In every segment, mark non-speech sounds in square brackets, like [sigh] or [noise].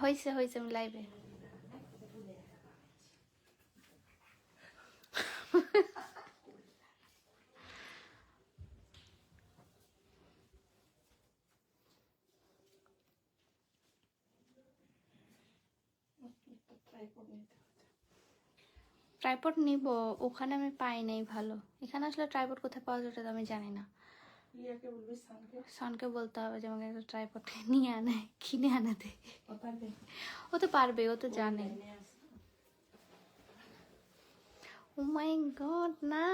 হয়েছে হয়েছে আমি লাইভে ট্রাইপড নিব, ওখানে আমি পাই নাই ভালো। এখানে আসলে ট্রাইপড কোথায় পাওয়া যায় আমি জানি না। ইয়াকে বলবি সানকে? সনকে বলতে হবে যে আমাকে একটা ট্রাইপড নিয়ে আনে কিনে আনাতে ও তো পারবে ও তো জানে। ও মাই গড না।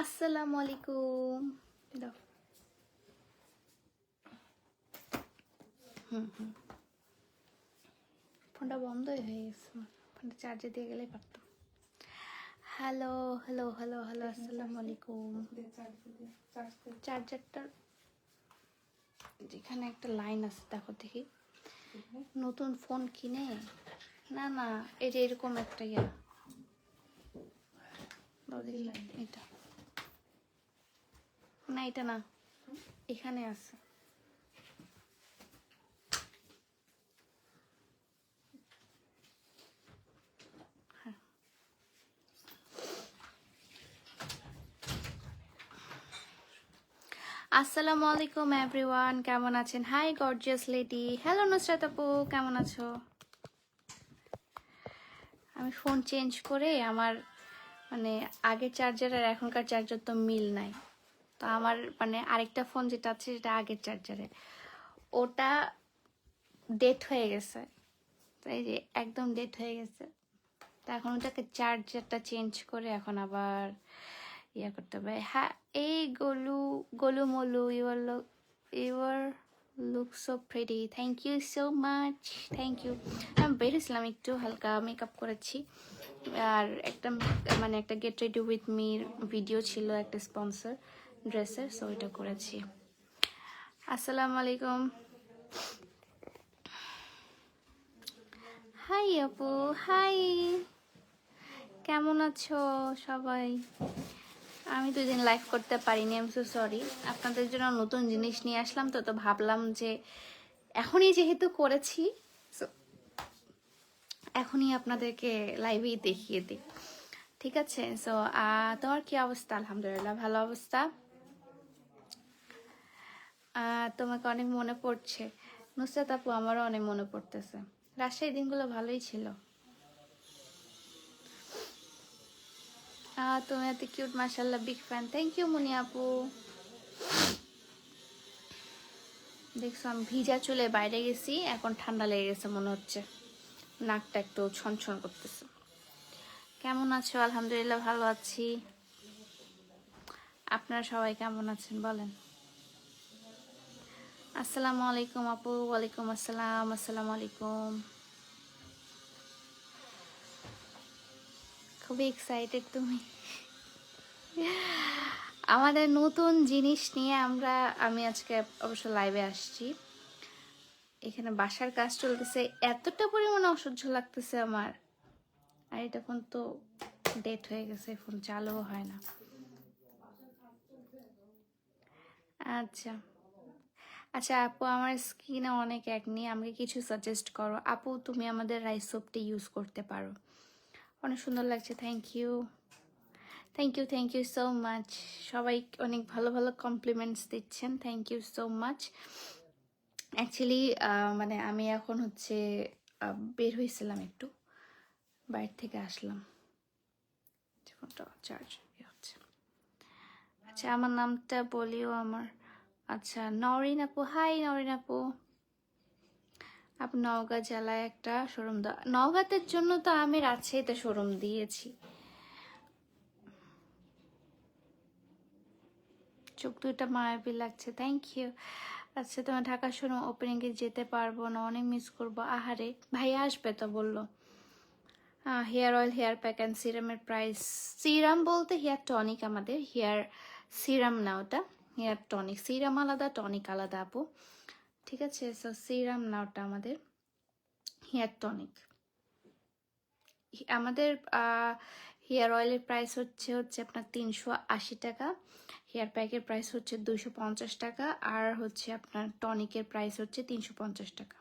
আসসালামু আলাইকুম। দাও। হুম হুম। ফোনটা বন্ধই হয়ে গেছে। ফোনটা চার্জে দিয়ে গেলেই পারতাম হ্যালো হ্যালো হ্যালো হ্যালো আসসালামু আলাইকুম চার্জারটার যেখানে একটা লাইন আছে দেখো দেখি। নতুন ফোন কিনে? না না এই যে এরকম একটা ইয়া। এটা। না এটা না। এখানে আছে। আসসালামু আলাইকুম এভরিওয়ান, কেমন আছেন? Hi, gorgeous lady. Hello, Nusrat আপু, কেমন আছো? আমি ফোন চেঞ্জ করে আমার মানে আগের চার্জার আর এখনকার চার্জার তো মিল নাই। তো আমার মানে আরেকটা ফোন যেটা আছে সেটা আগের চার্জারে। ওটা ডেট হয়ে গেছে। তাই যে একদম ডেট হয়ে গেছে। তো এখন ওটাকে চার্জারটা চেঞ্জ করে এখন আবার ইয়ে করতে হবে। হ্যাঁ এই গোলু, গলু মলু your look your look so pretty thank you so much thank you আমি বেরিয়েছিলাম একটু হালকা মেকআপ করেছি। আর একটা মানে একটা get ready with me video ছিল, একটা স্পন্সর ড্রেসের সো ওইটা করেছি। আসসালামু আলাইকুম। হাই আপু। হাই কেমন আছো সবাই? আমি দুই দিন লাইভ করতে পারিনি এম সো সরি আপনাদের জন্য নতুন জিনিস নিয়ে আসলাম, তো তো ভাবলাম যে এখনই যেহেতু করেছি সো এখনই আপনাদেরকে লাইভেই দেখিয়ে দিই। ঠিক আছে? সো তোমার কি অবস্থা? আলহামদুলিল্লাহ, ভালো অবস্থা? তোমাকে অনেক মনে পড়ছে। নুসরাত আপু, আমারও অনেক মনে পড়তেছে। রাজশাহী দিনগুলো ভালোই ছিল। তুমি এত কিউট মাশাল্লাহ বিগ ফ্যান থ্যাংক ইউ মুনি আপু। দেখছ, আমি ভিজা চুলে বাইরে গেছি, এখন ঠান্ডা লেগে গেছে মনে হচ্ছে। নাকটা একটু ছনছন করতেছে। কেমন আছো? আলহামদুলিল্লাহ, ভালো আছি। আপনারা সবাই কেমন আছেন, বলেন। আসসালামু আলাইকুম আপু, ওয়ালাইকুম আসসালাম, আসসালামু আলাইকুম। খুবই এক্সাইটেড তুমি। আমাদের নতুন জিনিস নিয়ে আমরা, আমি আজকে অবশ্য লাইভে আসছি। এখানে বাসার কাজ চলতেছে, এতটা পরিমাণে অসহ্য লাগতেছে আমার। আর এটা ফোন তো ডেট হয়ে গেছে ফোন চালুও হয় না। আচ্ছা। আচ্ছা আপু, আমার স্কিনে অনেক একনি আমাকে কিছু সাজেস্ট করো। আপু, তুমি আমাদের রাইস সোপটি ইউজ করতে পারো। অনেক সুন্দর লাগছে thank you thank you thank you so much সবাই অনেক ভালো ভালো কমপ্লিমেন্টস দিচ্ছেন thank you so much actually মানে আমি এখন হচ্ছে বের হয়েছিলাম একটু, বাইরে থেকে আসলাম। চার্জ হচ্ছে। আচ্ছা আমার নামটা বলিও আমার। আচ্ছা নরিন আপু হাই নরিন আপু। আপু নওগাঁ জেলায় একটা শোরুম দেওয়া নওগাঁতের জন্য তো আমি রাজশাহীতে শোরুম দিয়েছি। চোখ দুইটা মায়াবী লাগছে থ্যাংক ইউ আচ্ছা তোমার ঢাকা শোরুম ওপেনিংয়ে যেতে পারব না, অনেক মিস করব। আহারে, ভাইয়া আসবে তো বলল। Hair oil hair pack and সিরামের price serum বলতে হেয়ার টনিক আমাদের, হেয়ার সিরাম না ওটা। হেয়ার টনিক সিরাম আলাদা টনিক আলাদা আপু। ঠিক আছে? সো সিরাম না ওটা আমাদের হেয়ার টনিক আমাদের হেয়ার অয়েলের প্রাইস হচ্ছে হচ্ছে আপনার তিনশো আশি টাকা। হেয়ার প্যাকের প্রাইস হচ্ছে দুশো পঞ্চাশ টাকা, আর হচ্ছে আপনার টনিকের প্রাইস হচ্ছে তিনশো পঞ্চাশ টাকা।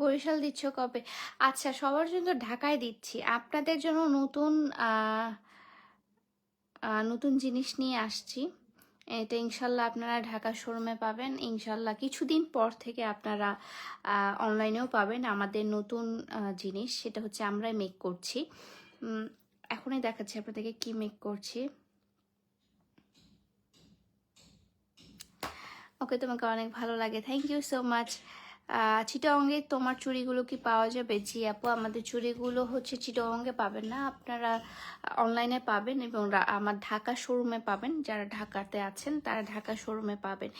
বরিশাল দিচ্ছ কবে? আচ্ছা সবার জন্য ঢাকায় দিচ্ছি। আপনাদের জন্য নতুন নতুন জিনিস নিয়ে আসছি। এটা ইনশাল্লাহ আপনারা ঢাকা শোরুমে পাবেন। ইনশাল্লাহ কিছুদিন পর থেকে আপনারা অনলাইনেও পাবেন আমাদের নতুন জিনিস। সেটা হচ্ছে আমরাই মেক করছি। এখনই দেখাচ্ছি আপনাদেরকে কি মেক করছি। ওকে, তোমাকে অনেক ভালো লাগে। থ্যাংক ইউ সো মাচ চিটাঙ্গে তোমার চুড়িগুলো কি পাওয়া যাবে? জি আপু, আমাদের চুড়িগুলো হচ্ছে চিটাঙ্গে পাবেন না। আপনারা অনলাইনে পাবেন এবং আমার ঢাকা শোরুমে পাবেন। যারা ঢাকাতে আছেন, তারা ঢাকা শোরুমে পাবেন।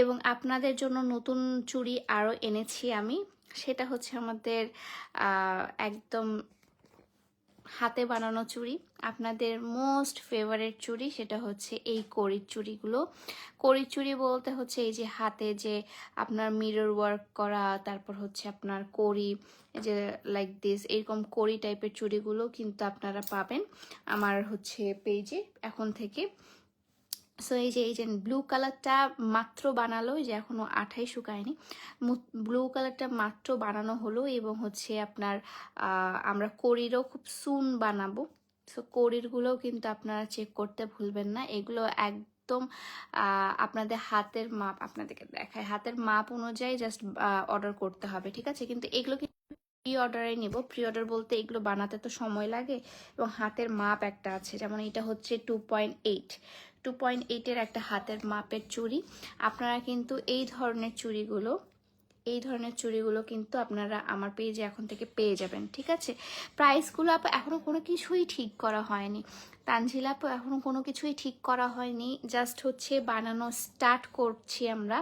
এবং আপনাদের জন্য নতুন চুড়ি আরও এনেছি আমি। সেটা হচ্ছে আমাদের একদম হাতে বানানো চুড়ি। আপনাদের মোস্ট ফেভারেট চুড়ি সেটা হচ্ছে এই করির চুড়িগুলো। করির চুড়ি বলতে হচ্ছে এই যে হাতে যে আপনার মিরর ওয়ার্ক করা, তারপর হচ্ছে আপনার করি যে লাইক দিস এরকম করি টাইপের চুড়িগুলো কিন্তু আপনারা পাবেন। আমার হচ্ছে পেজে এখন থেকে। সো এই যে এই যে ব্লু কালারটা মাত্র বানালো যে এখনও আঠাই শুকায়নি। ব্লু কালারটা মাত্র বানানো হলো এবং হচ্ছে আপনার আমরা কড়িরও খুব সুন বানাবো। সো কড়িরগুলোও কিন্তু আপনারা চেক করতে ভুলবেন না। এগুলো এক একদম আপনাদের হাতের মাপ, আপনাদেরকে দেখায়। হাতের মাপ অনুযায়ী জাস্ট অর্ডার করতে হবে, ঠিক আছে? কিন্তু এগুলো কিন্তু প্রি অর্ডারে নিব? প্রি অর্ডার বলতে এগুলো বানাতে তো সময় লাগে এবং হাতের মাপ একটা আছে। যেমন এটা হচ্ছে two point eight two point এইটের একটা হাতের মাপের চুড়ি। আপনারা কিন্তু এই ধরনের চুড়িগুলো, এই ধরনের চুড়িগুলো কিন্তু আপনারা আমার পেজে এখন থেকে পেয়ে যাবেন, ঠিক আছে? প্রাইসগুলো আপ এখনও কোনো কিছুই ঠিক করা হয়নি। তানজিল আপু এখনও কোনো কিছুই ঠিক করা হয়নি। জাস্ট হচ্ছে বানানো স্টার্ট করছি আমরা।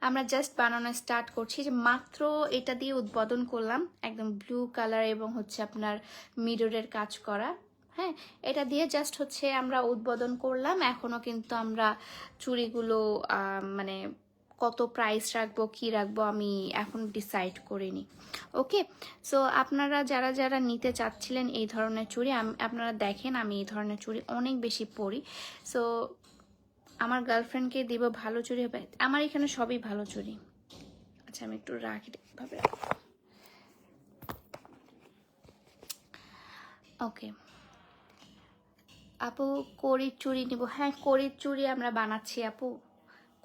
আমরা জাস্ট বানানো স্টার্ট করছি যে মাত্র এটা দিয়ে উদ্বোধন করলাম, একদম ব্লু কালার এবং হচ্ছে আপনার মিররের কাজ করা। হ্যাঁ এটা দিয়ে জাস্ট হচ্ছে আমরা উদ্বোধন করলাম। এখনও কিন্তু আমরা চুড়িগুলো মানে কত প্রাইস রাখব, কি রাখব আমি এখন ডিসাইড করিনি। ওকে সো আপনারা যারা যারা নিতে চাচ্ছিলেন এই ধরনের চুড়ি আপনারা দেখেন আমি এই ধরনের চুড়ি অনেক বেশি পরি। সো আমার গার্লফ্রেন্ডকে দিব ভালো চুড়ি হবে? আমার এখানে সবই ভালো চুড়ি। আচ্ছা আমি একটু রাখি ভাবে ওকে আপু, কড়ির চুড়ি নিব। হ্যাঁ কড়ির চুড়ি আমরা বানাচ্ছি, আপু।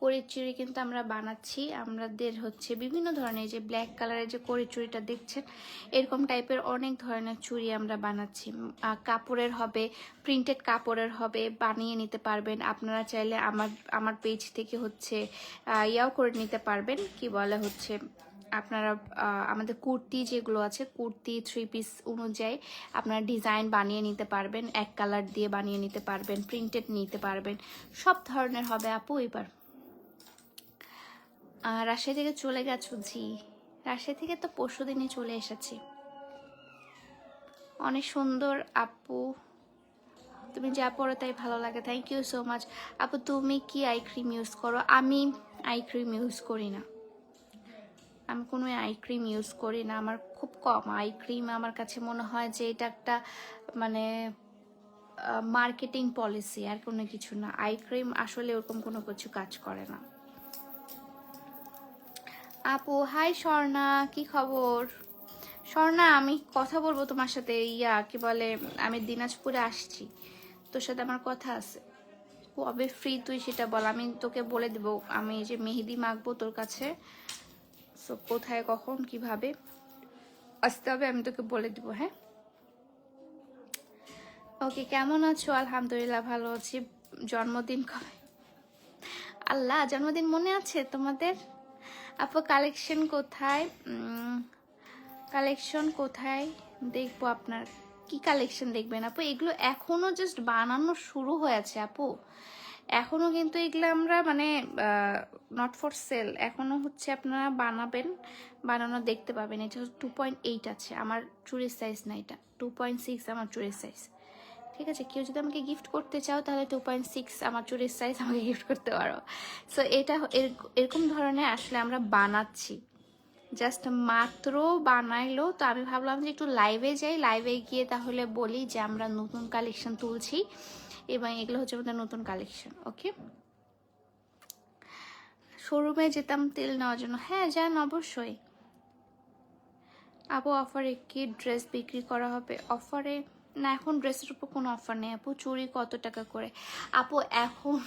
কড়ির চুড়ি কিন্তু আমরা বানাচ্ছি। আমাদের হচ্ছে বিভিন্ন ধরনের যে ব্ল্যাক কালারের যে কড়ির চুড়িটা দেখছেন, এরকম টাইপের অনেক ধরনের চুড়ি আমরা বানাচ্ছি। কাপড়ের হবে প্রিন্টেড কাপড়ের হবে, বানিয়ে নিতে পারবেন। আপনারা চাইলে আমার আমার পেজ থেকে হচ্ছে ইয়াও করে নিতে পারবেন। কি বলে হচ্ছে আপনারা আমাদের কুর্তি যেগুলো আছে, কুর্তি থ্রি পিস অনুযায়ী আপনারা ডিজাইন বানিয়ে নিতে পারবেন, এক কালার দিয়ে বানিয়ে নিতে পারবেন প্রিন্টেড নিতে পারবেন, সব ধরনের হবে আপু এবার। রাজশাহী থেকে চলে গেছো? জি। রাজশাহী থেকে তো পরশু দিনে চলে এসেছি। অনেক সুন্দর আপু। তুমি যা পড়ো তাই ভালো লাগে। থ্যাংক ইউ সো মাচ আপু, তুমি কি আই ক্রিম ইউজ করো? আমি আই ক্রিম ইউজ করি না। আমি কোনো আই ক্রিম ইউজ করি না। আমার খুব কম আই ক্রিম আমার কাছে মনে হয় যে এটা একটা মানে মার্কেটিং পলিসি আর কোনো কিছু না। আই ক্রিম আসলে ওরকম কোনো কিছু কাজ করে না। আপু হাই স্বর্ণা, কি খবর? স্বর্ণা, আমি কথা বলব তোমার সাথে। ইয়া, কি বলে, আমি দিনাজপুরে আসছি। তোর সাথে আমার কথা আছে। কবে ফ্রি তুই সেটা বল। আমি তোকে বলে দেব। আমি যে মেহেদি মাখবো তোর কাছে। সো কোথায়, কখন, কীভাবে? আসতে হবে, আমি তোকে বলে দিব হ্যাঁ? ওকে কেমন আছো? আলহামদুলিল্লাহ, ভালো আছি। জন্মদিন কবে? আল্লাহ, জন্মদিন মনে আছে তোমাদের? আপু কালেকশন কোথায়? কালেকশন কোথায়? দেখব আপনার। কি কালেকশন দেখবেন আপু? এগুলো এখনও জাস্ট বানানো শুরু হয়েছে, আপু। এখনও কিন্তু এগুলো আমরা মানে নট ফর সেল এখনও হচ্ছে আপনারা বানাবেন, বানানো দেখতে পাবেন। এটা হচ্ছে টু পয়েন্ট এইট আছে, আমার চুরির সাইজ না এটা টু পয়েন্ট সিক্স আমার চুরির সাইজ ঠিক আছে, কেউ যদি আমাকে গিফট করতে চাও, তাহলে টু পয়েন্ট সিক্স আমার চুরির সাইজ [laughs] আমাকে গিফট করতে পারো। সো এটা এর- এরকম ধরনের আসলে আমরা বানাচ্ছি। জাস্ট মাত্র বানাইলো, তো আমি ভাবলাম যে একটু লাইভে যাই লাইভে গিয়ে তাহলে বলি যে আমরা নতুন কালেকশন তুলছি। এবং এগুলো হচ্ছে আমাদের নতুন কালেকশন ওকে শোরুমে যেতাম তেল নেওয়ার জন্য। হ্যাঁ যান, অবশ্যই। আপু অফারে কি ড্রেস বিক্রি করা হবে? অফারে না, এখন ড্রেসের উপর কোনো অফার নেই। আপু চুরি কত টাকা করে? আপু এখন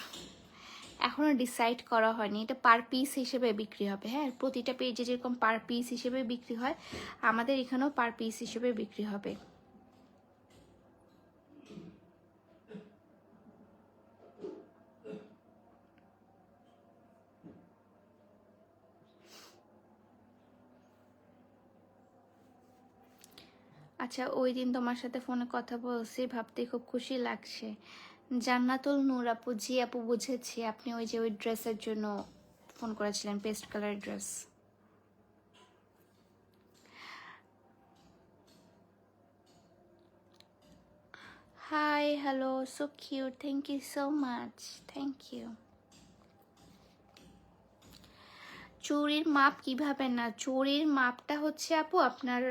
এখনও ডিসাইড করা হয়নি। এটা পার পিস হিসেবে বিক্রি হবে। হ্যাঁ প্রতিটা পেজে যেরকম পার পিস হিসেবে বিক্রি হয়, আমাদের এখানেও পার পিস হিসেবে বিক্রি হবে। আচ্ছা ওই দিন তোমার সাথে ফোনে কথা বলছি, ভাবতে খুব খুশি লাগছে। জান্নাতুল নূর আপু, জি আপু বুঝেছি, আপনি ওই যে ওই ড্রেসের জন্য ফোন করেছিলেন, pastel colour dress. Hi, hello, so cute, thank you so much, thank you. চুড়ির মাপ কীভাবে না? চুড়ির মাপটা হচ্ছে আপু আপনার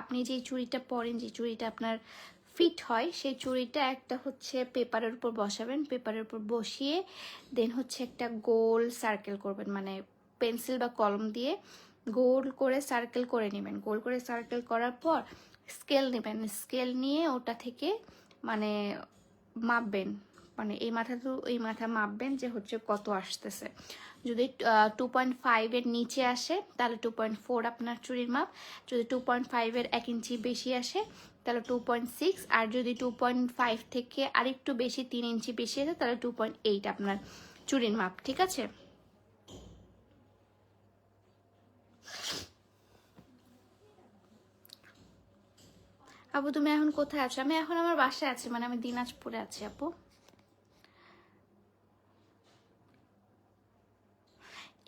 আপনি যে চুড়িটা পরেন, যে চুড়িটা আপনার ফিট হয়, সেই চুড়িটা একটা হচ্ছে পেপারের উপর বসাবেন, পেপারের উপর বসিয়ে দেন হচ্ছে একটা গোল সার্কেল করবেন মানে পেন্সিল বা কলম দিয়ে গোল করে সার্কেল করে নেবেন। গোল করে সার্কেল করার পর স্কেল নেবেন। স্কেল নিয়ে ওটা থেকে মানে মাপবেন। মানে এই মাথা তো এই মাথা মাপবেন যে হচ্ছে কত আসতেছে। যদি টু পয়েন্ট ফাইভের নিচে আসে, তাহলে টু পয়েন্ট ফোর আপনার চুরির মাপ। যদি টু পয়েন্ট ফাইভের এক ইঞ্চি বেশি আসে, তাহলে টু পয়েন্ট সিক্স আর যদি টু পয়েন্ট ফাইভ থেকে আরেকটু বেশি, তিন ইঞ্চি বেশি আসে, তাহলে টু পয়েন্ট এইট আপনার চুরির মাপ, ঠিক আছে? আপু তুমি এখন কোথায় আছো? আমি এখন আমার বাসায় আছি মানে আমি দিনাজপুরে আছি, আপু।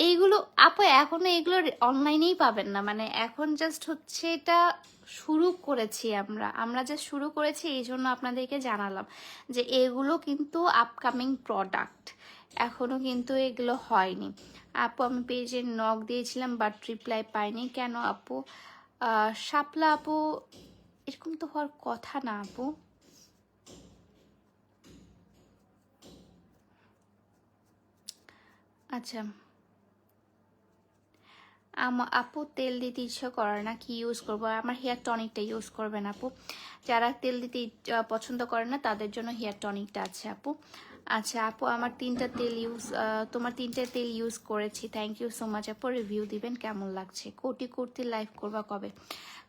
এইগুলো, আপু এখনও এগুলো অনলাইনেই পাবেন না। মানে এখন জাস্ট হচ্ছে এটা শুরু করেছি আমরা। আমরা যে শুরু করেছি, এই জন্য আপনাদেরকে জানালাম যে এগুলো কিন্তু আপকামিং প্রোডাক্ট এখনও কিন্তু এগুলো হয়নি। আপু, আমি পেজে নক দিয়েছিলাম বাট রিপ্লাই পাইনি। কেন আপু? শাপলা আপু, এরকম তো হওয়ার কথা না আপু। আচ্ছা। আপু তেল দিতে ইচ্ছা করে না কি ইউজ করব? আমার হেয়ার টনিকটা ইউজ করবেন আপু। যারা তেল দিতে পছন্দ করে না, তাদের জন্য হেয়ার টনিকটা আছে আপু। আচ্ছা আপু, আমার তিনটা তেল ইউজ তোমার তিনটা তেল ইউজ করেছি। থ্যাংক ইউ সো মাচ আপু। রিভিউ দিবেন, কেমন লাগছে? কোটি কুর্তি লাইভ করবা কবে?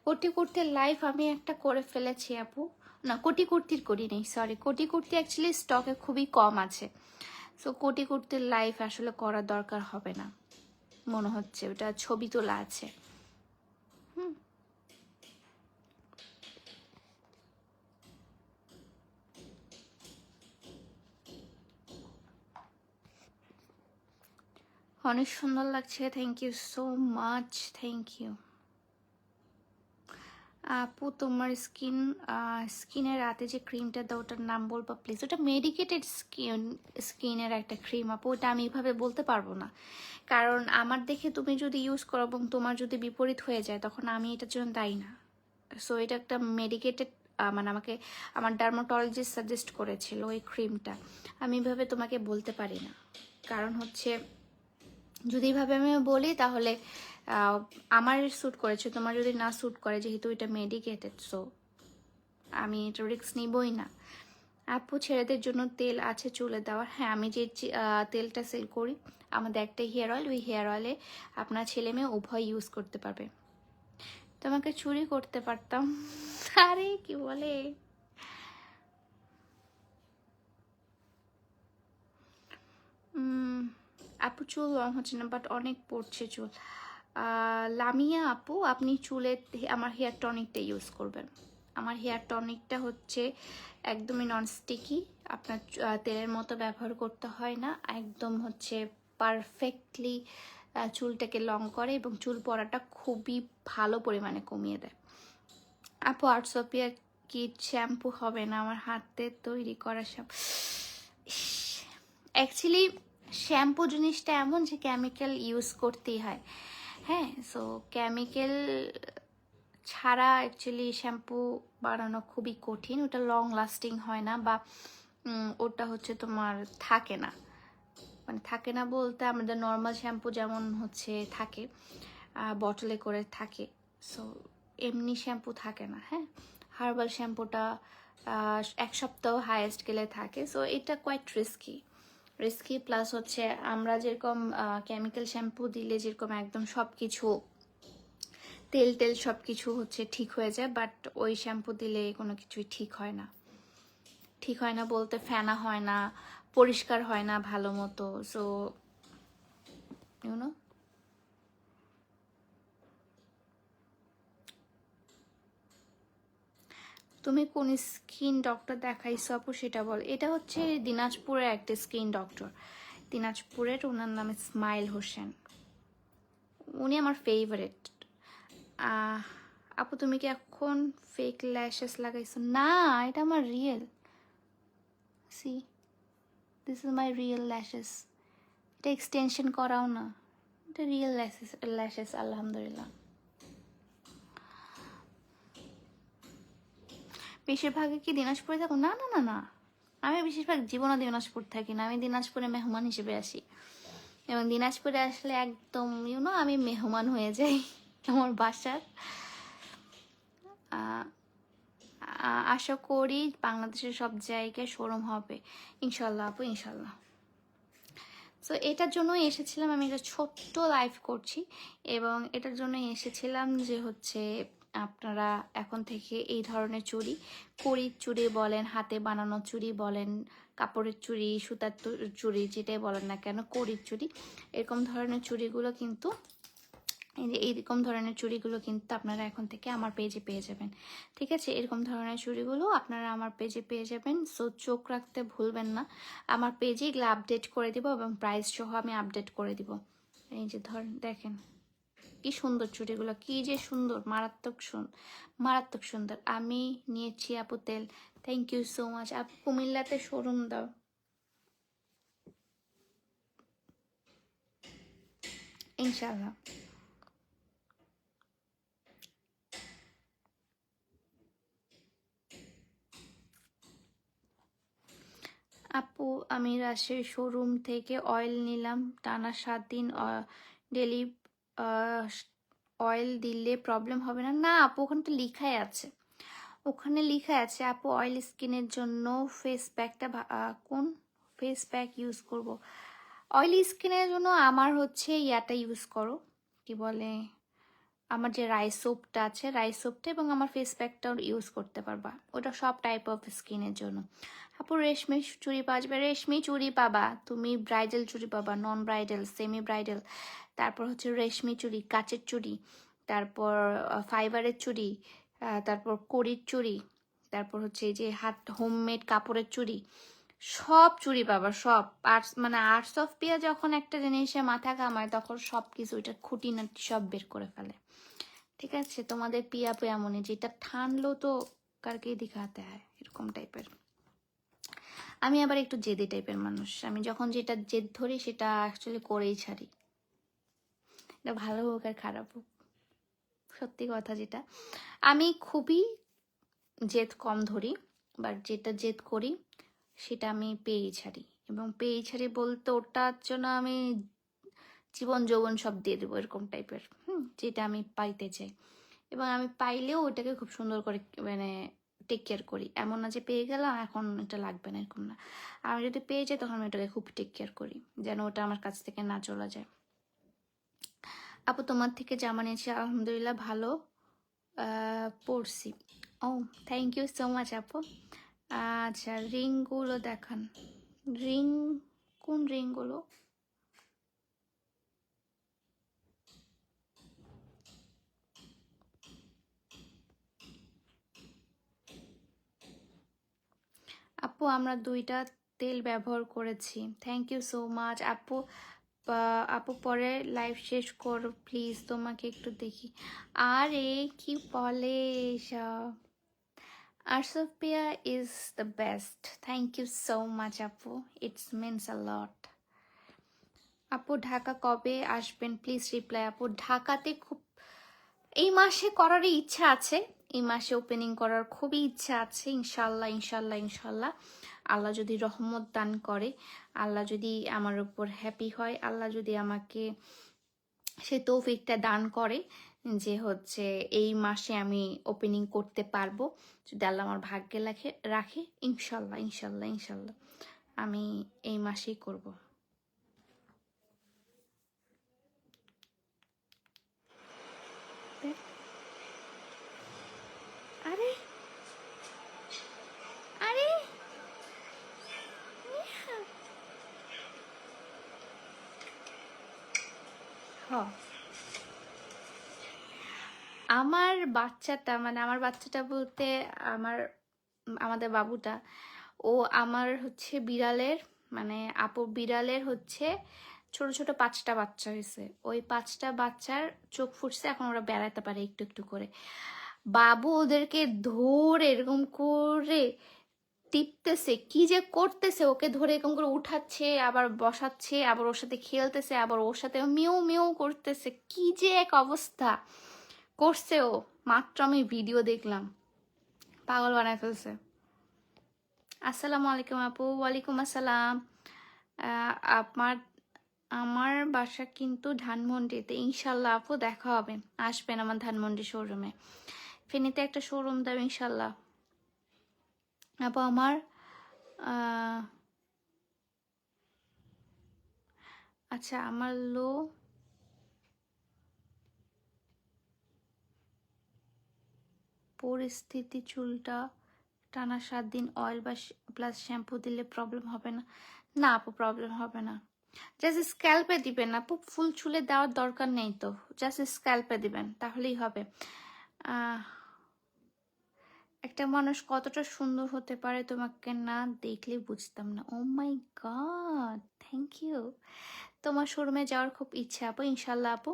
কোটি কুর্তির লাইভ আমি একটা করে ফেলেছি আপু। না, কোটি কুর্তির করি নেই সরি কোটি কুর্তি অ্যাকচুয়ালি স্টকে খুবই কম আছে। সো কোটি কুর্তির লাইভ আসলে করার দরকার হবে না। মনে হচ্ছে, ওটা ছবি তোলা আছে। হুম। অনেক সুন্দর লাগছে। Thank you so much thank you আপু, তোমার স্কিন স্কিনের রাতে যে ক্রিমটা দাও, ওটার নাম বলব প্লিজ ওটা মেডিকেটেড স্কিন স্কিনের একটা ক্রিম আপু, ওটা আমি এভাবে বলতে পারব না। কারণ আমার দেখে তুমি যদি ইউজ করো এবং তোমার যদি বিপরীত হয়ে যায়, তখন আমি এটার জন্য দায়ী না। সো এটা একটা মেডিকেটেড মানে আমাকে, আমার ডার্মাটোলজিস্ট সাজেস্ট করেছিল ওই ক্রিমটা আমি এভাবে তোমাকে বলতে পারি না। কারণ হচ্ছে, যদি এভাবে আমি বলি, তাহলে আমার স্যুট করেছে, তোমার যদি না স্যুট করে, যেহেতু এটা মেডিকেটেড সো আমি এটা রিস্ক নিবই না। আপু, ছেলেদের জন্য তেল আছে চুলে দেওয়ার। হ্যাঁ আমি যে তেলটা সেল করি, আমাদের একটা হেয়ার অয়েল ওই হেয়ার অয়েলে আপনার ছেলে মেয়ে উভয় ইউজ করতে পারবে। তোমাকে চুরি করতে পারতাম। আরে, কি বলে? আপু, চুল রং হচ্ছে না বাট অনেক পড়ছে চুল। লামিয়া আপু, আপনি চুলে আমার হেয়ার টনিকটা ইউজ করবেন। আমার হেয়ার টনিকটা হচ্ছে একদমই নন স্টিকি আপনার তেলের মতো ব্যবহার করতে হয় না, একদম হচ্ছে পারফেক্টলি চুলটাকে লং করে এবং চুল পড়াটা খুবই ভালো পরিমাণে কমিয়ে দেয়। আপু আর্টসোপিয়া কি শ্যাম্পু হবে না? আমার হাতে তৈরি করা শ্যাম্পু অ্যাকচুয়ালি শ্যাম্পু জিনিসটা এমন যে কেমিক্যাল ইউজ করতেই হয়। হ্যাঁ সো কেমিক্যাল ছাড়া অ্যাকচুয়ালি শ্যাম্পু বানানো খুবই কঠিন। ওটা লং লাস্টিং হয় না বা ওটা হচ্ছে তোমার থাকে না। মানে থাকে না বলতে আমাদের নর্মাল শ্যাম্পু যেমন হচ্ছে থাকে বটলে করে থাকে। সো এমনি শ্যাম্পু থাকে না হ্যাঁ। হার্বাল শ্যাম্পুটা এক সপ্তাহ হায়েস্ট গেলে থাকে। সো এটা কোয়াইট রিস্কি রিস্কি প্লাস হচ্ছে আমরা যেরকম কেমিক্যাল শ্যাম্পু দিলে যেরকম একদম সব কিছু তেল টেল সব কিছু হচ্ছে ঠিক হয়ে যায় বাট ওই শ্যাম্পু দিলে কোনো কিছুই ঠিক হয় না। ঠিক হয় না বলতে ফেনা হয় না, পরিষ্কার হয় না ভালো মতো সো ইউনো তুমি কোন স্কিন ডক্টর দেখাইছো আপু সেটা বল। এটা হচ্ছে দিনাজপুরের একটা স্কিন ডক্টর। দিনাজপুরের ওনার নাম স্মাইল হোসেন। উনি আমার ফেভারেট আপু তুমি কি এখন ফেক ল্যাশেস লাগাইছো? না, এটা আমার real see this is my real lashes এটা এক্সটেনশন করাও না। এটা রিয়েল ল্যাশেস ল্যাশেস আলহামদুলিল্লাহ। বেশিরভাগে কি দিনাজপুরে থাকো না না না না। আমি বেশিরভাগ জীবনও দিনাজপুর থাকি না। আমি দিনাজপুরে মেহমান হিসেবে আসি। এবং দিনাজপুরে আসলে একদম ইউনো আমি মেহমান হয়ে যাই [laughs] আমার বাসার। আশা করি বাংলাদেশের সব জায়গায় শোরুম হবে। ইনশাল্লাহ আপু ইনশাল্লাহ সো এটার জন্যই এসেছিলাম, আমি একটা ছোট্ট লাইভ করছি। এবং এটার জন্যই এসেছিলাম যে হচ্ছে আপনারা এখন থেকে এই ধরনের চুড়ি কড়ির চুড়ি বলেন, হাতে বানানো চুড়ি বলেন, কাপড়ের চুড়ি, সুতার চুড়ি যেটাই বলেন না কেন কড়ির চুড়ি, এরকম ধরনের চুড়িগুলো কিন্তু এইরকম ধরনের চুড়িগুলো কিন্তু আপনারা এখন থেকে আমার পেজে পেয়ে যাবেন। ঠিক আছে? এরকম ধরনের চুড়িগুলো আপনারা আমার পেজে পেয়ে যাবেন। সো চোখ রাখতে ভুলবেন না। আমার পেজে এগুলো আপডেট করে দিব এবং প্রাইস সহ আমি আপডেট করে দিব। এই যে ধরেন, দেখেন। কি সুন্দর চুড়িগুলো কি যে সুন্দর, মারাত্মক সুন্দর মারাত্মক সুন্দর। আমি নিয়েছি আপু তেল। থ্যাংক ইউ সো মাচ আপু কুমিল্লাতে শোরুম দাও। ইনশাল্লাহ আপু, আমি রাশের শোরুম থেকে অয়েল নিলাম। টানা সাত দিন ডেলি অয়েল দিলে প্রবলেম হবে না। না, আপু ওখানে তো লিখাই আছে। ওখানে লিখা আছে, আপু অয়েল স্কিনের জন্য ফেস প্যাকটা কোন ফেস প্যাক ইউজ করব? অয়েলি স্কিনের জন্য আমার হচ্ছে ইয়াটা ইউজ করো। কি বলে? আমার যে রাইস সোপটা আছে রাইস সোপটা এবং আমার ফেস প্যাকটাও ইউজ করতে পারবা। ওটা সব টাইপ অফ স্কিনের জন্য। আপু, রেশমি চুড়ি পাওয়া যাবে। রেশমি চুড়ি পাবা। তুমি ব্রাইডাল চুড়ি পাবা নন ব্রাইডাল সেমি ব্রাইডাল তারপর হচ্ছে রেশমি চুড়ি, কাচের চুড়ি। তারপর ফাইবারের চুড়ি তারপর কড়ির চুড়ি। তারপর হচ্ছে যে হাত হোমমেড কাপড়ের চুড়ি। সব চুড়ি পাবা, সব। আর্টস মানে আর্টস অফ পিয়া যখন একটা জিনিসে মাথা কামায়, তখন সব কিছু এটা খুঁটিনাটি সব বের করে ফেলে। ঠিক আছে, তোমাদের পিয়া পিয়া মনে যেটা ঠানলো তো কারকেই দেখাতে হয় এরকম টাইপের আমি আবার একটু জেদি টাইপের মানুষ, আমি যখন যেটা জেদ ধরি সেটা অ্যাকচুয়ালি করেই ছাড়ি। এটা ভালো হোক আর খারাপ হোক, সত্যি কথা যেটা। আমি খুবই জেদ কম ধরি বাট যেটা জেদ করি সেটা আমি পেয়েই ছাড়ি, এবং পেয়েই ছাড়ি বলতে ওটার জন্য আমি জীবন যৌবন সব দিয়ে দেবো, এরকম টাইপের যেটা আমি পাইতে চাই। এবং আমি পাইলেও ওটাকে খুব সুন্দর করে মানে টেক কেয়ার করি। এমন না যে পেয়ে গেলাম, এখন এটা লাগবে না, এরকম না। আমি যদি পেয়ে যাই, তখন আমি ওটাকে খুব টেক কেয়ার করি, যেন ওটা আমার কাছ থেকে না চলে যায়। আপু, তোমার থেকে জামা নিয়েছি আলহামদুলিল্লাহ, ভালো। পরছি ও থ্যাংক ইউ সো মাচ আপু। আচ্ছা রিংগুলো দেখান। রিং, কোন রিংগুলো আপু আমরা দুইটা তেল ব্যবহার করেছি। থ্যাংক ইউ সো মাচ আপু আপু পরে লাইভ শেষ করো প্লিজ তোমাকে একটু দেখি। আরে কি বলে এসব আরসোপিয়া is the best thank you so much আপু। ইটস মিনস আ লট আপু, ঢাকা কবে আসবেন? প্লিজ রিপ্লাই আপু। ঢাকাতে খুব, এই মাসে করারই ইচ্ছা আছে। এই মাসে ওপেনিং করার খুবই ইচ্ছা আছে ইনশাল্লাহ ইনশাল্লাহ ইনশাল্লাহ আল্লাহ যদি রহমত দান করে, আল্লাহ যদি আমার উপর হ্যাপি হয়, আল্লাহ যদি আমাকে সে তৌফিকটা দান করে যে হচ্ছে এই মাসে আমি ওপেনিং করতে পারব, যদি আল্লাহ আমার ভাগ্যে রাখে রাখে ইনশাল্লাহ ইনশাল্লাহ ইনশাল্লাহ আমি এই মাসেই করব আরে আরে হ আমার বাচ্চাটা মানে আমার বাচ্চাটা বলতে আমার, আমাদের বাবুটা, ও আমার হচ্ছে বিড়ালের মানে আপু বিড়ালের হচ্ছে ছোট ছোট পাঁচটা বাচ্চা হয়েছে। ওই পাঁচটা বাচ্চার চোখ ফুটছে, এখন ওরা বেড়াতে পারে একটু একটু করে। বাবু ওদেরকে ধরে এরকম করে টিপতেছে, কি যে করতেছে, ওকে ধরে এরকম করে উঠাচ্ছে, আবার বসাচ্ছে, আবার ওর সাথে খেলতেছে, আবার ওর সাথে মিউ মিউ করতেছে, কি যে এক অবস্থা। করছে ও, মাত্র আমি ভিডিও দেখলাম। পাগল বানায় ফেলছে। আসসালামু আলাইকুম আপু, ওয়ালাইকুম আসসালাম। আমার আমার বাসা কিন্তু ধানমন্ডিতে। ইনশাল্লাহ আপু দেখা হবে। আসবেন আমার ধানমন্ডি শোরুমে ফেনীতে একটা শোরুম দাও ইনশাল্লাহ। আপু আমার আচ্ছা আমার লো পরিস্থিতি চুলটা টানা সাত দিন অয়েল বা প্লাস শ্যাম্পু দিলে প্রবলেম হবে না। না আপু প্রবলেম হবে না। জাস্ট স্ক্যাল্পে দিবেন আপু ফুল চুলে দেওয়ার দরকার নেই তো। জাস্ট স্ক্যাল্পে দিবেন তাহলেই হবে। আহ, একটা মানুষ কতটা সুন্দর হতে পারে তোমাকে না দেখলে বুঝতাম না। Oh my god thank you তোমার শোরুমে যাওয়ার খুব ইচ্ছে আপু ইনশাল্লাহ আপু।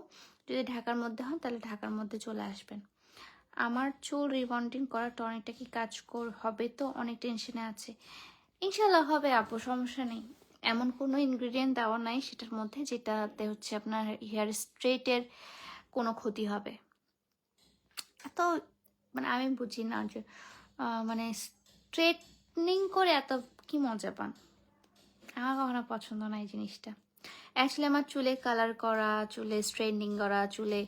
যদি ঢাকার মধ্যে হন তাহলে ঢাকার মধ্যে চলে আসবেন। আমার চুল রিবন্ডিং করা টনিকটা কি কাজ কর, হবে তো, অনেক টেনশনে আছে। ইনশাল্লাহ হবে আপু, সমস্যা নেই। এমন কোনো ইনগ্রিডিয়েন্ট দেওয়া নাই সেটার মধ্যে যেটাতে হচ্ছে আপনার হেয়ার স্ট্রেটের কোনো ক্ষতি হবে। তো মানে আমি বুঝি না যে মানে স্ট্রেটনিং করে এত কি মজা পান? আমার কখনো পছন্দ না এই জিনিসটা। অ্যাকচুয়ালি আমার চুলে কালার করা, চুলে স্ট্রেটনিং করা, চুলে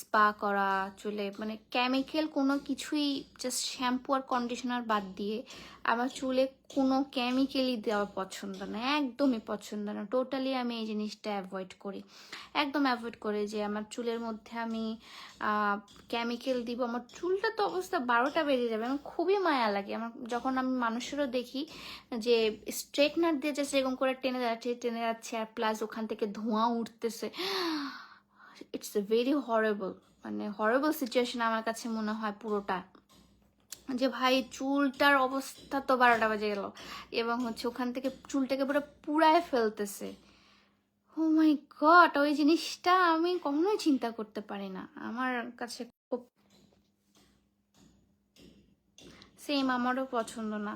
স্পা করা, চুলে মানে কেমিক্যাল কোনো কিছুই জাস্ট শ্যাম্পু আর কন্ডিশনার বাদ দিয়ে আমার চুলে কোনো কেমিক্যালই দেওয়া পছন্দ না, একদমই পছন্দ না। টোটালি আমি এই জিনিসটা অ্যাভয়েড করি। একদম অ্যাভয়েড করি যে আমার চুলের মধ্যে আমি কেমিক্যাল দিব। আমার চুলটা তো অবস্থা বারোটা বেজে যাবে, আমার খুবই মায়া লাগে। আমার যখন আমি মানুষেরও দেখি যে স্ট্রেটনার দিয়ে জাস্ট এরকম করে টেনে যাচ্ছে টেনে যাচ্ছে আর প্লাস ওখান থেকে ধোঁয়া উঠতেছে। ইটস এ ভেরি হরেবল মানে হরেবল সিচুয়েশন আমার কাছে মনে হয় পুরোটা। যে ভাই চুলটার অবস্থা তো বারোটা বাজে গেল, এবং হচ্ছে ওখান থেকে চুলটাকে পুরো পুরায় ফেলতেছে। ও মাই গড ওই জিনিসটা আমি কখনোই চিন্তা করতে পারি না। আমার কাছে খুব সেম আমারও পছন্দ না।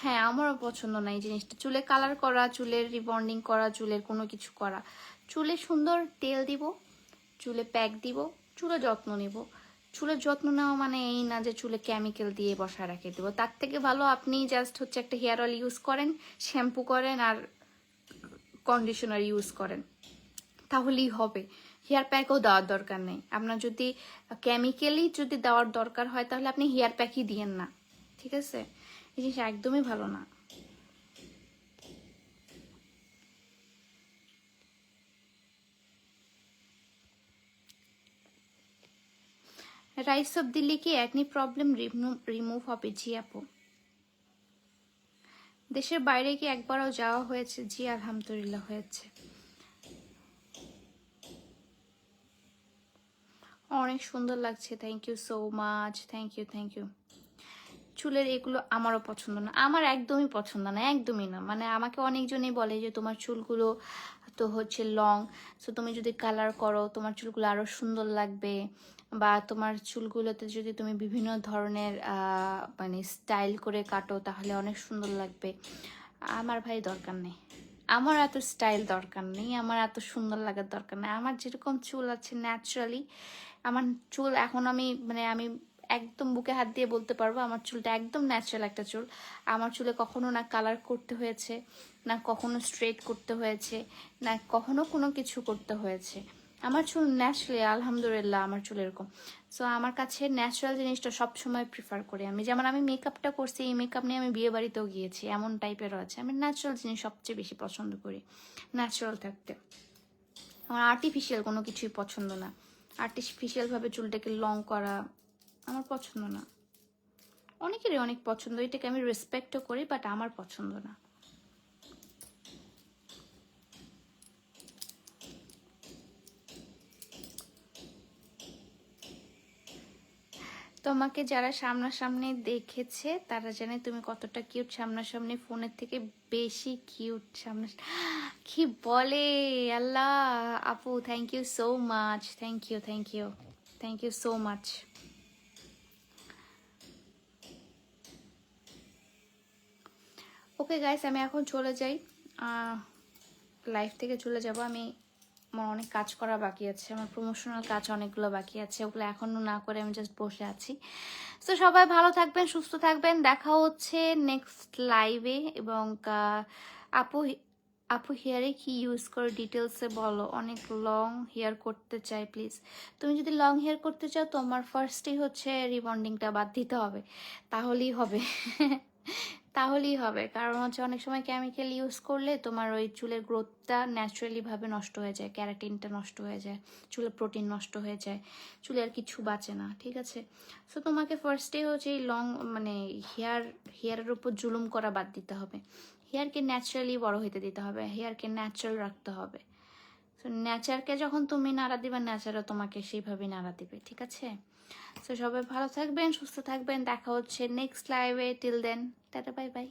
হ্যাঁ আমারও পছন্দ না এই জিনিসটা। চুলে কালার করা, চুলের রিবন্ডিং করা, চুলের কোনো কিছু করা। চুলে সুন্দর তেল দিব। চুলে প্যাক দিব, চুলে যত্ন নেব। চুলের যত্ন নেওয়া মানে এই না যে চুলে কেমিক্যাল দিয়ে বসায় রেখে দেবো। তার থেকে ভালো আপনি জাস্ট হচ্ছে একটা হেয়ার অয়েল ইউজ করেন শ্যাম্পু করেন আর কন্ডিশনার ইউজ করেন। তাহলেই হবে। হেয়ার প্যাকও দেওয়ার দরকার নেই। আপনার যদি কেমিক্যালি যদি দেওয়ার দরকার হয়, তাহলে আপনি হেয়ার প্যাকই দিয়েন না। ঠিক আছে? এই জিনিস একদমই ভালো না। রাইস অফ দিলে কি একনি প্রবলেম রিমুভ হবে? জি আপু। দেশের বাইরে কি একবারও যাওয়া হয়েছে? জি, আলহামদুলিল্লাহ হয়েছে। অনেক সুন্দর লাগছে। Thank you so much thank you thank you চুলের এগুলো আমারও পছন্দ না। আমার একদমই পছন্দ না। একদমই না। মানে আমাকে অনেকজনই বলে যে, তোমার চুলগুলো তো হচ্ছে লং সো তুমি যদি কালার করো, তোমার চুলগুলো আরও সুন্দর লাগবে। বা তোমার চুলগুলোতে যদি তুমি বিভিন্ন ধরনের মানে স্টাইল করে কাটো, তাহলে অনেক সুন্দর লাগবে। আমার ভাই দরকার নেই। আমার এত স্টাইল দরকার নেই, আমার এত সুন্দর লাগার দরকার নেই। আমার যেরকম চুল আছে ন্যাচারালি, আমার চুল এখন আমি মানে আমি একদম বুকে হাত দিয়ে বলতে পারব, আমার চুলটা একদম ন্যাচারাল একটা চুল। আমার চুলে কখনো না কালার করতে হয়েছে, না কখনো স্ট্রেট করতে হয়েছে, না কখনো কোনো কিছু করতে হয়েছে। আমার চুল ন্যাচারালি আলহামদুলিল্লাহ আমার চুল এরকম। সো আমার কাছে ন্যাচারাল জিনিসটা সবসময় প্রিফার করি আমি। যেমন আমি মেকআপটা করছি, এই মেকআপ নিয়ে আমি বিয়ে বাড়িতেও গিয়েছি, এমন টাইপেরও আছে। আমি ন্যাচারাল জিনিস সবচেয়ে বেশি পছন্দ করি ন্যাচারাল থাকতে। আমার আর্টিফিশিয়াল কোনো কিছুই পছন্দ না। আর্টিফিশিয়ালভাবে চুলটাকে লং করা আমার পছন্দ না। অনেকেরই অনেক পছন্দ, এটাকে আমি রেসপেক্টও করি বাট আমার পছন্দ না। তোমাকে যারা সামনাসামনি দেখেছে, তারা জানে তুমি কতটা কিউট সামনাসামনি ফোনের থেকে বেশি কিউট সামনা, [gasps] কি বলে? আল্লাহ! আপু thank you so much thank you thank you thank you so much okay guys আমি এখন চলে যাই। লাইফ থেকে চলে যাব। আমি আমার অনেক কাজ করা বাকি আছে, আমার প্রমোশনাল কাজ অনেকগুলো বাকি আছে, ওগুলো এখনও না করে আমি জাস্ট বসে আছি। তো সবাই ভালো থাকবেন, সুস্থ থাকবেন, দেখা হচ্ছে নেক্সট লাইভে এবং আপু আপু হেয়ারে কি ইউজ করে ডিটেলসে বলো, অনেক লং হেয়ার করতে চাই প্লিজ তুমি যদি লং হেয়ার করতে চাও, তোমার ফার্স্টেই হচ্ছে রিবন্ডিংটা বাদ দিতে হবে, তাহলেই হবে। [laughs] তাহলেই হবে। কারণ হচ্ছে অনেক সময় কেমিক্যাল ইউজ করলে তোমার ওই চুলের গ্রোথটা ন্যাচারালি ভাবে নষ্ট হয়ে যায় ক্যারাটিনটা নষ্ট হয়ে যায়, চুলের প্রোটিন নষ্ট হয়ে যায়, চুলে আর কিছু বাঁচে না, ঠিক আছে? সো তোমাকে ফার্স্টে হচ্ছে এই লং মানে হেয়ার হেয়ারের উপর জুলুম করা বাদ দিতে হবে। হেয়ারকে ন্যাচারালি বড় হইতে দিতে হবে হেয়ারকে ন্যাচারাল রাখতে হবে। সো ন্যাচারকে যখন তুমি নাড়া দিবে ন্যাচারও তোমাকে সেইভাবেই নাড়া দিবে, ঠিক আছে? সো সবাই ভালো থাকবেন, সুস্থ থাকবেন, দেখা হচ্ছে নেক্সট লাইভে till then tata bye bye